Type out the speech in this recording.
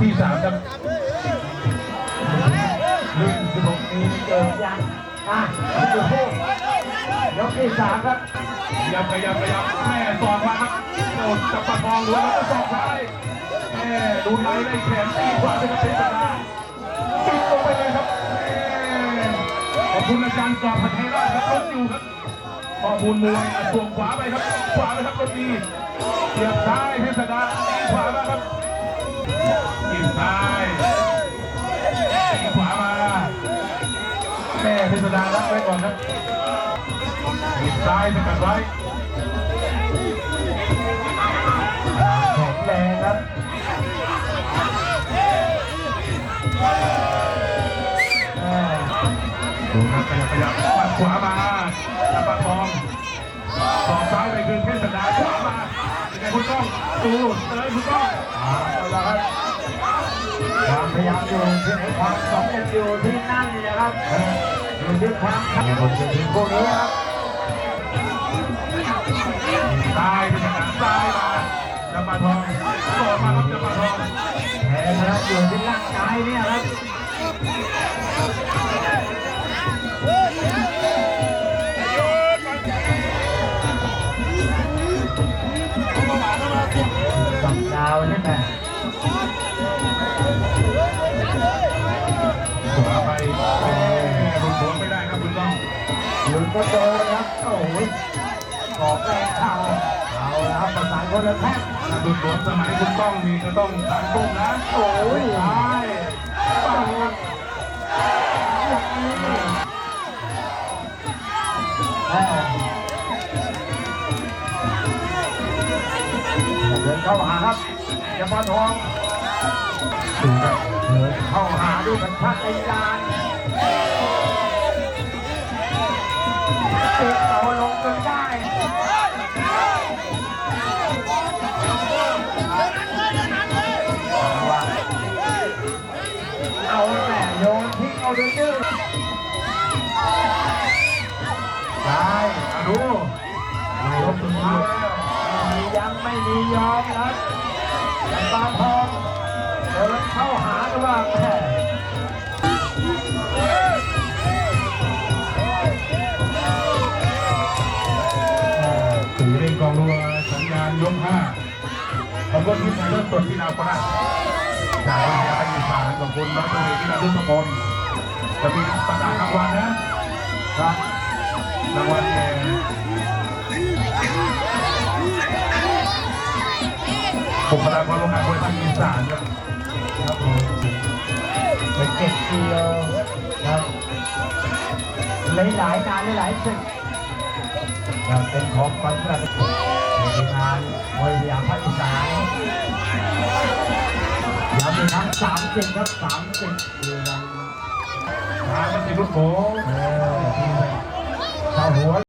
ที่สามครับรุ่น16ปีเกิดยังอะจุดโทษยกที่สามครับยับขยับขยับแม่สอกมาครับโอ้จับประคองหัวแล้วก็สอกซ้ายแม่ดูไหลได้แขนตีขวาเป็นกระเป็นกระดาปิดลงไปเลยครับขอบคุณอาจารย์กอบพัทยราชครับรถอยู่ครับข้อมูลมวยส่วงขวาไปครับ ขวาไปครับรถดีเสียบซ้ายเพชรดา ซ้ายขวามาแม่พชรสดารับไว้ก่อนครับจิ้มซ้ายสกัดไว้แข็งแรงครับดูครับขยับขยับปัดขวามาจับปะทองสองซ้ายไปคือเทศดาขวามาเป็นไงคุณก้องดูเลยคุณก้องเอาละครับ ความพยายามอยู่ที่ไหนความสำเร็จอยู่ที่นั่นเลยนะครับอยู่ที่ความขยันของทีมพวกนี้ครับซ้ายเป็นทางซ้ายมาจับปะทองต่อมาครับจับปะทองแพ้นะครับอยู่ที่ร่างกายเนี่ยครับ ขวาไปแม่ลุนหัวไม่ได้ครับคุณก้องหยุดก็โดนครับโอ้ยขอแรงเข่าเอาละครับประสานคนละแท่งถ้าลุนหัวสมัยคุณต้องนี่จะต้องทานกุ้งนะโอ้ยตายปัง เข้าหาครับจะมาทองเข้าหาด้วยสัญชาตญาณเตะต่อลงจนได้เอาแม่โยนทิ้งเอาดื้อ ไม่มียอมครับจับตาทองเดินเข้าหากันว่าแม่สีเร่งกองรัวสัญญาณยกห้าขอบคุณที่มาเริ่มต้นที่นาโคราชจากวิทยาลัยอีสานขอบคุณรัฐมนตรีที่นาทุกคนจะมีประกาศรางวัลนะครับรางวัลแก่บุคลากรโรงงานบริษัทอีสานครับครับผมเป็นเจ็ดกิโลครับหลายหลายงานหลายๆสิ่งครับเป็นของขวัญสำหรับในงานมวยสยามภาคอีสานย้ำอีกครั้งสามสิบครับสามสิบคือกันทางมันติดลูกโขเออเข้าหัว